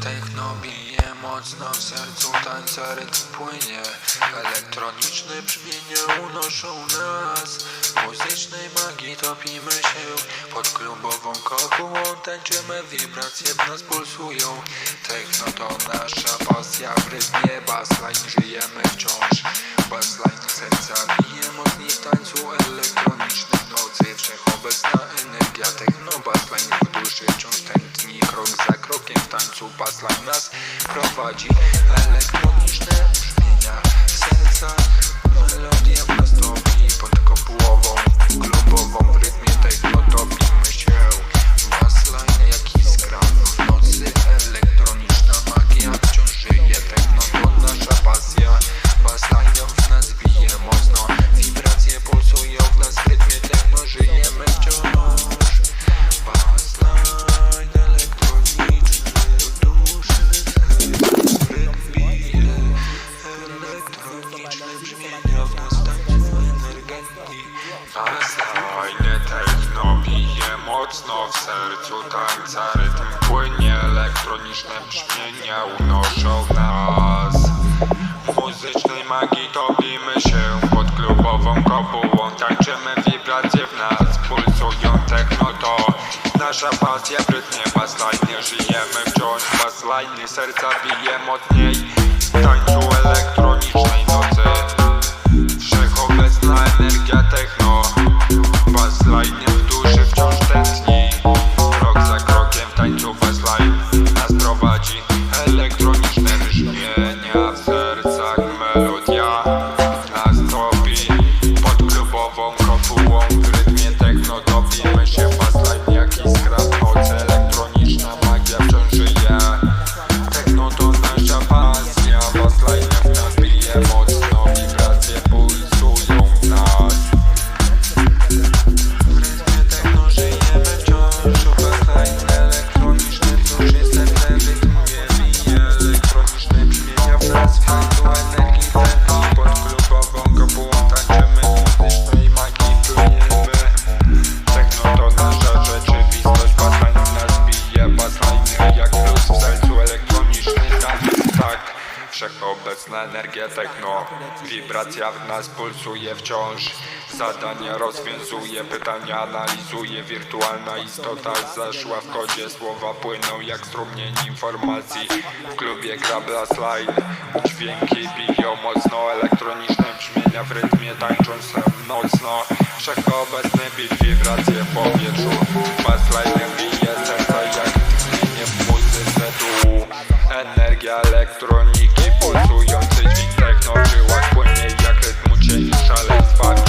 Technobilnie mocno w sercu tańca rytm płynie. Elektroniczne brzmienia unoszą nas. Muzycznej magii topimy się. Pod klubową kopułą tańczymy, wibracje w nas pulsują. Techno to nasza pasja w rytmie bassline Żyjemy wciąż. Bassline serca bije mocniej w tańcu elektronicznych nocy. Wszechobecna energia techno bassline pas dla nas prowadzi. Elektroniczne brzmienia w sercach wibracje w nas pulsują Nasza pasja w rytmie Żyjemy wciąż. Baslajnie Serca bije mocniej. Tańczuje Wibracja w nas pulsuje wciąż. Zadania rozwiązuje, pytania analizuje. Wirtualna istota zaszła w kodzie. Słowa płyną jak strumień informacji. W klubie gra Blastline Dźwięki biją mocno. Elektroniczne brzmienia w rytmie tańcząc nocno Wszechobecny bit wibracje w powietrzu. Blastline bije serca jak tchnienie w muzyce tu. Energia elektroniczna Spotify.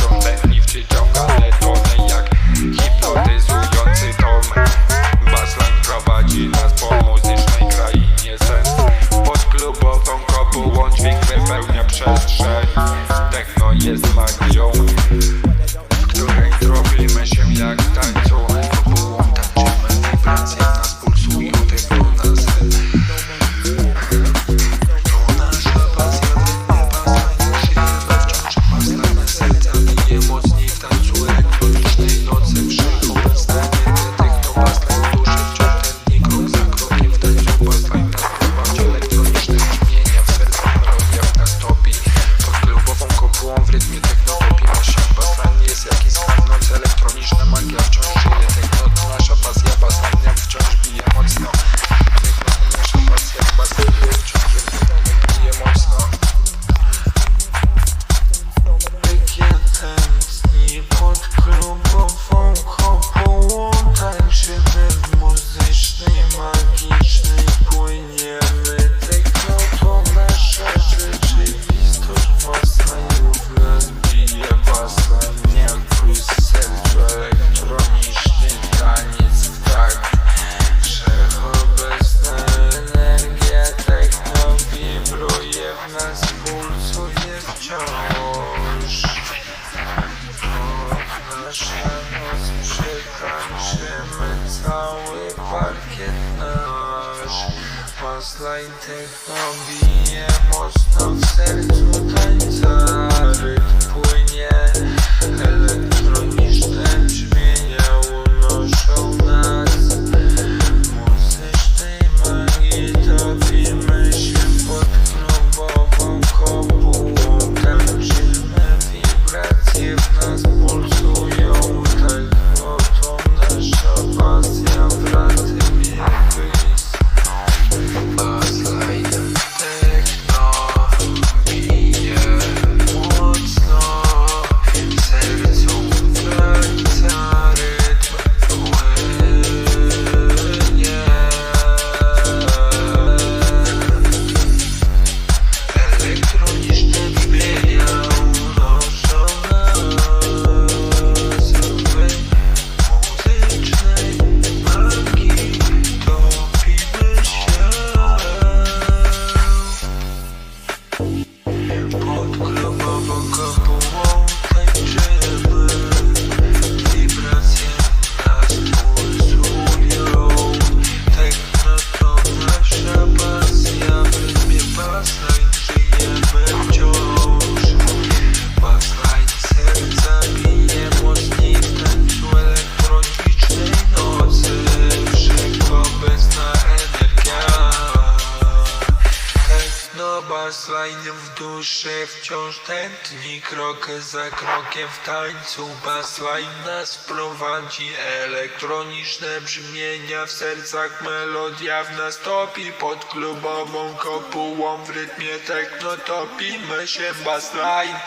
cały parkiet nasz Paslajtek bije mocno w sercu tańca. Rytm płynie. Duszy wciąż tętni krok za krokiem w tańcu. Bassline nas prowadzi Elektroniczne brzmienia w sercach Melodia w nas topi. Pod klubową kopułą w rytmie techno topimy się Bassline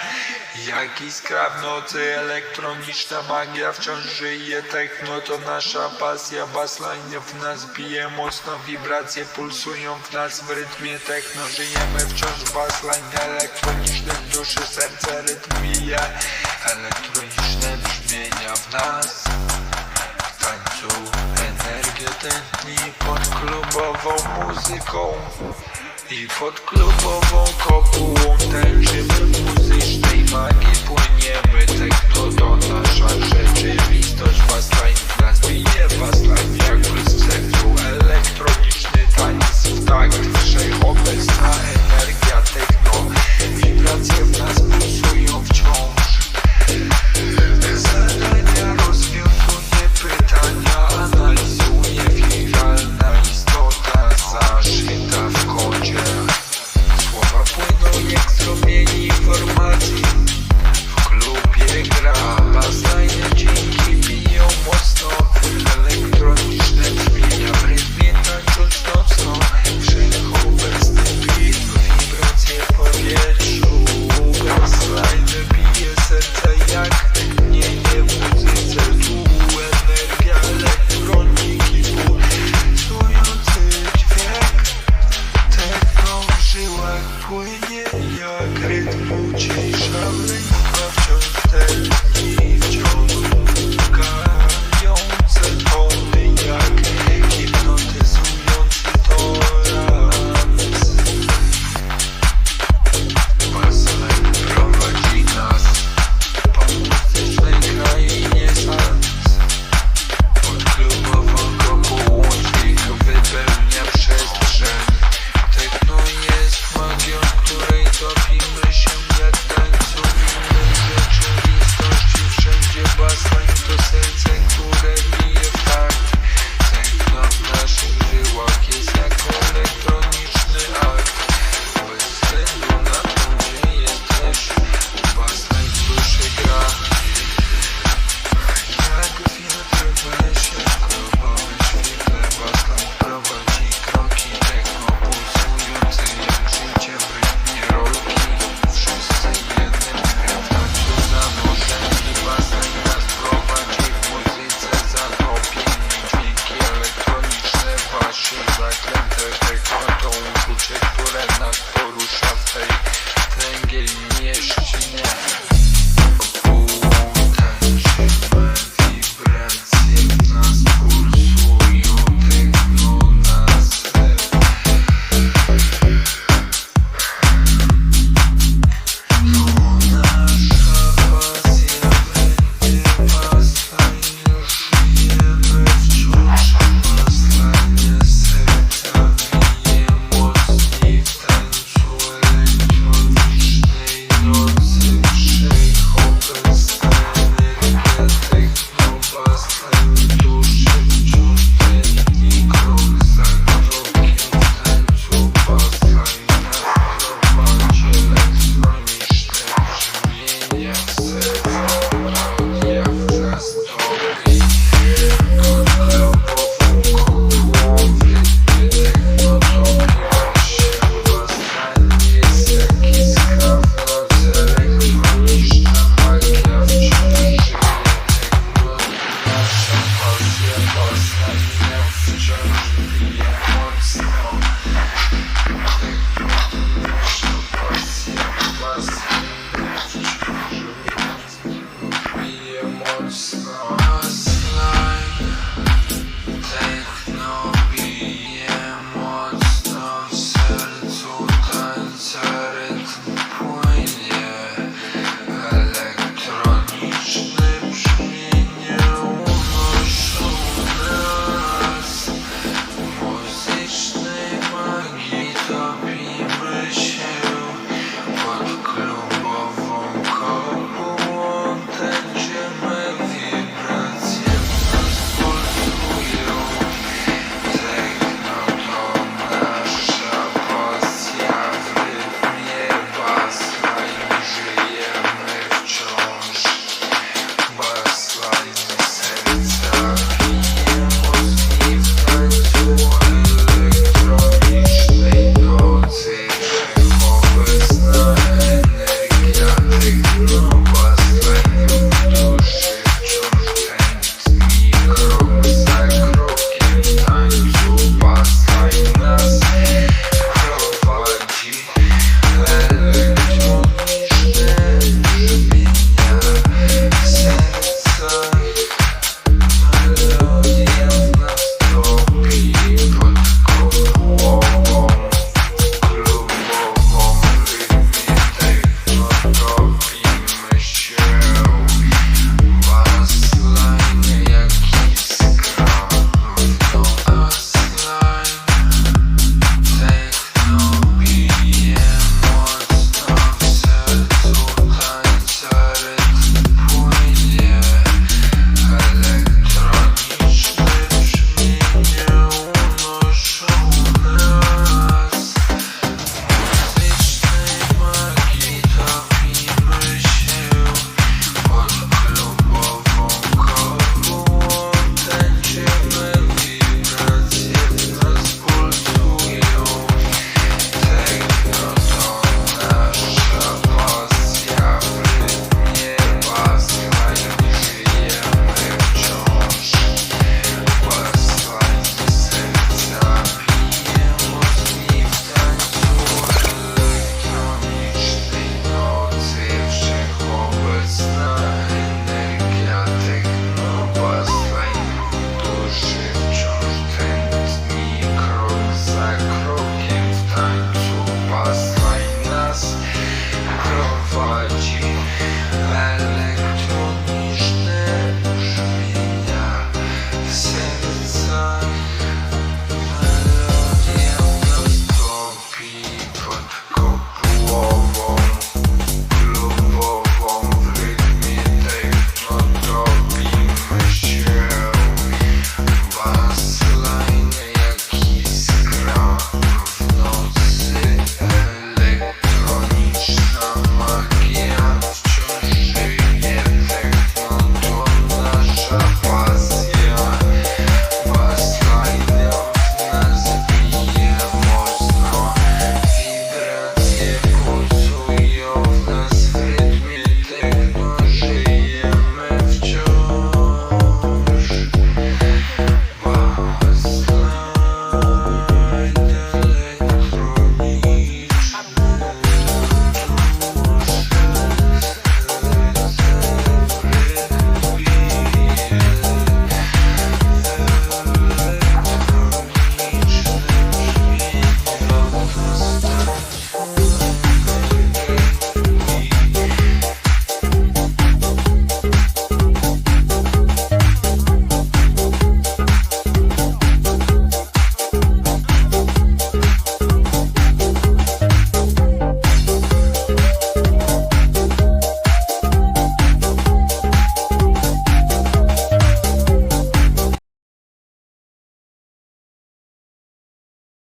jak iskra w nocy Elektroniczna magia wciąż żyje. Techno to nasza pasja Bassline w nas bije mocno. Wibracje pulsują w nas w rytmie techno. Żyjemy wciąż bassline Elektroniczne w duszy serce rytm bije Elektroniczne brzmienia w nas W tańcu energię tętni Pod klubową muzyką i pod klubową kopułą tańczymy muzycznej magii Płyniemy, techno to nasza rzeczywistość Bassline w nas bije, bassline jak błysk Elektroniczny taniec w takt Wszechobecna